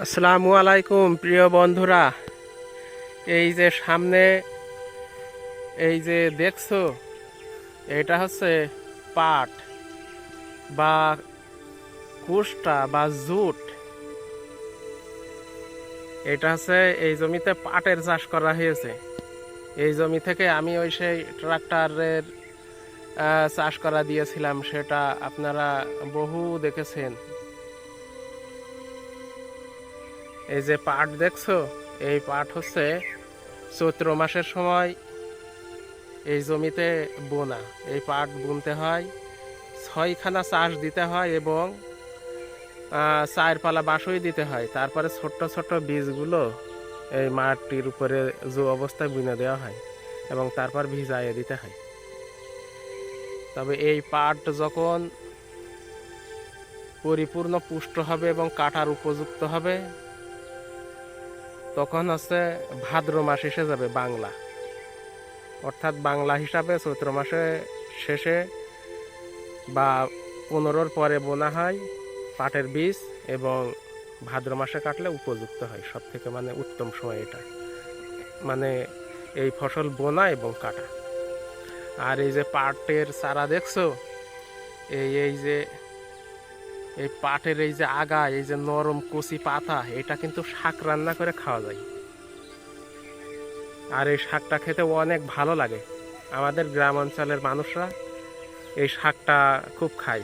আসসালামু আলাইকুম, প্রিয় বন্ধুরা। এই যে সামনে, এই যে দেখছ, এটা হচ্ছে পাট বা কুষ্টা বা জুট। এটা হচ্ছে এই জমিতে পাটের চাষ করা হয়েছে। এই জমি থেকে আমি ওই সেই ট্রাক্টরের চাষ করা দিয়েছিলাম, সেটা আপনারা বহু দেখেছেন। এই যে পাট দেখছ, এই পাট হচ্ছে চৈত্র মাসের সময় এই জমিতে বোনা। এই পাট বুনতে হয়, ছয়খানা চাষ দিতে হয় এবং চার পালা বাসই দিতে হয়। তারপরে ছোট্ট ছোট্ট বীজগুলো এই মাটির উপরে যে অবস্থায় বুনে দেওয়া হয় এবং তারপর ভিজাইয়ে দিতে হয়। তবে এই পাট যখন পরিপূর্ণ পুষ্ট হবে এবং কাটার উপযুক্ত হবে তখন হচ্ছে ভাদ্র মাস এসে যাবে বাংলা। অর্থাৎ বাংলা হিসাবে চৈত্র মাসে শেষে বা পনেরোর পরে বোনা হয় পাটের বীজ এবং ভাদ্র মাসে কাটলে উপযুক্ত হয়। সব থেকে মানে উত্তম সময় এটা। মানে এই ফসল বোনা এবং কাটা। আর এই যে পাটের চারা দেখছ? এই এই যে এই পাটের এই যে আগা, এই যে নরম কচি পাতা, এটা কিন্তু শাক রান্না করে খাওয়া যায়। আর এই শাকটা খেতে অনেক ভালো লাগে। আমাদের গ্রাম অঞ্চলের মানুষরা এই শাকটা খুব খায়।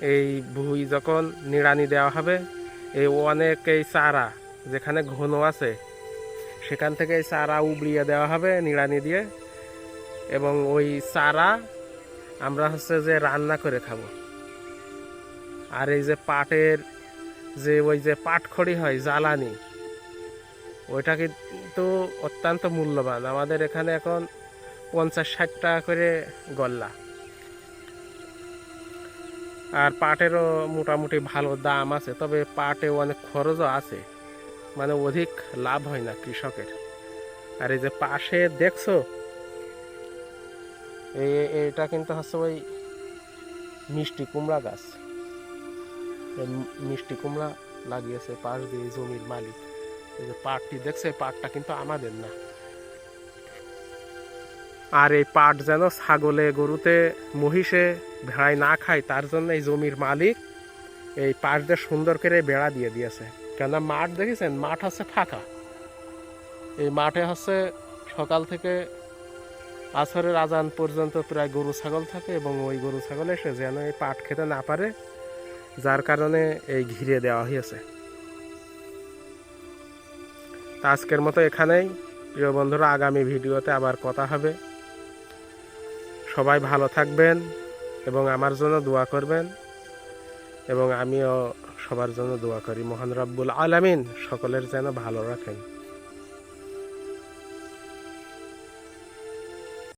এই ভুই যখন নিড়ানি দেওয়া হবে, এই অনেক এই চারা, যেখানে ঘন আছে, সেখান থেকে এই চারা উবড়িয়ে দেওয়া হবে নিড়ানি দিয়ে। এবং ওই চারা আমরা হচ্ছে যে রান্না করে খাব। আর এই যে পাটের যে ওই যে পাটখড়ি হয়, জ্বালানি, ওইটা কিন্তু অত্যন্ত মূল্যবান। আমাদের এখানে এখন পঞ্চাশ ষাট টাকা করে গল্লা। আর পাটেরও মোটামুটি ভালো দাম আছে, তবে পাটে অনেক খরচও আছে। মানে অধিক লাভ হয় না কৃষকের। আর এই যে পাশে দেখছ এটা কিন্তু হচ্ছে ওই মিষ্টি কুমড়া গাছ। মিষ্টি কুমড়া লাগিয়েছে, পাশ দিয়ে জমির মালিক। এই যে পাটটি দেখছে পাটটা কিন্তু আমাদের না। আর এই পাট যেন ছাগলে, গরুতে, মহিষে ভেড়ায় না খায়, তার জন্য এই জমির মালিক এই পাশ দিয়ে সুন্দর করে বেড়া দিয়ে দিয়েছে। কেননা মাঠ দেখেছেন? মাঠ হচ্ছে ফাঁকা। এই মাঠে হচ্ছে সকাল থেকে আসরের আজান পর্যন্ত প্রায় গরু ছাগল থাকে এবং ওই গরু ছাগল এসে যেন এই পাট খেতে না পারে। যার কারণে এই ঘিরে দেওয়া হয়েছে তা আজকের মতো এখানেই। প্রিয় বন্ধুরা, আগামী ভিডিওতে আবার কথা হবে। সবাই ভালো থাকবেন এবং আমার জন্য দোয়া করবেন এবং আমিও সবার জন্য দোয়া করি। মহান রব্বুল আলামিন সকলের যেন ভালো রাখেন।